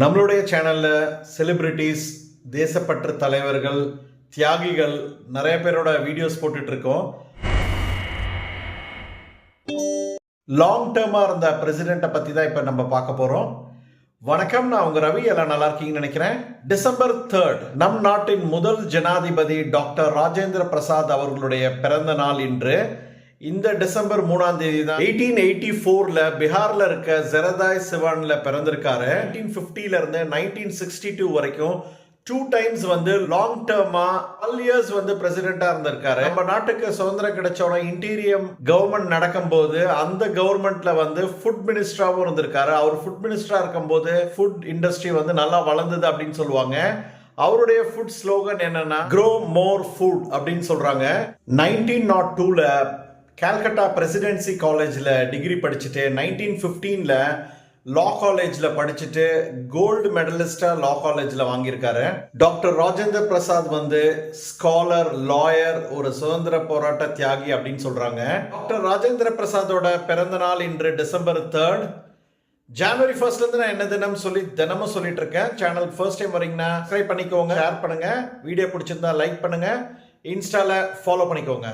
நம்மளுடைய சேனலில் செலிப்ரிட்டிஸ் தேசப்பற்று தலைவர்கள் தியாகிகள் நிறைய பேரோட வீடியோஸ் போட்டுட்ருக்கோம். லாங் டேர்மாக இருந்த பிரசிடெண்ட்டை பற்றி தான் இப்போ நம்ம பார்க்க போகிறோம் வணக்கம் நான் உங்கள் ரவி. எல்லாம் நல்லா இருக்கீங்கன்னு நினைக்கிறேன். டிசம்பர் தேர்ட் நம் நாட்டின் முதல் ஜனாதிபதி டாக்டர் ராஜேந்திர பிரசாத் அவர்களுடைய பிறந்த நாள் இன்று. இந்த டிசம்பர் மூணாம் தேதி தான் எயிட்டீன் எயிட்டி ஃபோர்ல பீகார்ல இருக்க ஜெரதாய் சிவான்ல பிறந்திருக்காரு. நைன்டீன் ஃபிஃப்டில இருந்து நைன்டீன் சிக்ஸ்டி டூ வரைக்கும் டூ டைம்ஸ் வந்து லாங் டேர்மா ஆல் இயர்ஸ் வந்து பிரசிடென்டா இருந்திருக்காரு. நம்ம நாட்டுக்கு சுதந்திரம் கிடைச்சோட இன்டீரியம் கவர்மெண்ட் நடக்கும்போது அந்த கவர்மெண்ட்ல வந்து ஃபுட் மினிஸ்டராகவும் இருந்திருக்காரு. அவர் ஃபுட் மினிஸ்டரா இருக்கும்போது ஃபுட் இண்டஸ்ட்ரி வந்து நல்லா வளர்ந்தது அப்படின்னு சொல்லுவாங்க. அவருடைய ஃபுட் ஸ்லோகன் என்னன்னா க்ரோ மோர் ஃபுட் அப்படின்னு சொல்றாங்க. நைன்டீன் நாட் டூல கேல்கட்டா பிரசிடென்சி காலேஜில் டிகிரி படிச்சுட்டு நைன்டீன் ஃபிஃப்டீனில் லா காலேஜில் படிச்சுட்டு கோல்டு மெடலிஸ்டாக லா காலேஜில் வாங்கியிருக்காரு. டாக்டர் ராஜேந்திர பிரசாத் வந்து ஸ்காலர் லாயர் ஒரு சுதந்திர போராட்ட தியாகி அப்படின்னு சொல்கிறாங்க டாக்டர் ராஜேந்திர பிரசாதோட பிறந்த நாள் இன்று டிசம்பர் தேர்ட் ஜனவரி ஃபர்ஸ்ட்லேருந்து நான் என்ன தினம் சொல்லி தினமும் சொல்லிட்டு இருக்கேன். சேனல் ஃபர்ஸ்ட் டைம் வரீங்கன்னா சப்ஸ்கிரைப் பண்ணிக்கோங்க ஷேர் பண்ணுங்கள் வீடியோ பிடிச்சிருந்தா லைக் பண்ணுங்கள் இன்ஸ்டாவில் ஃபாலோ பண்ணிக்கோங்க.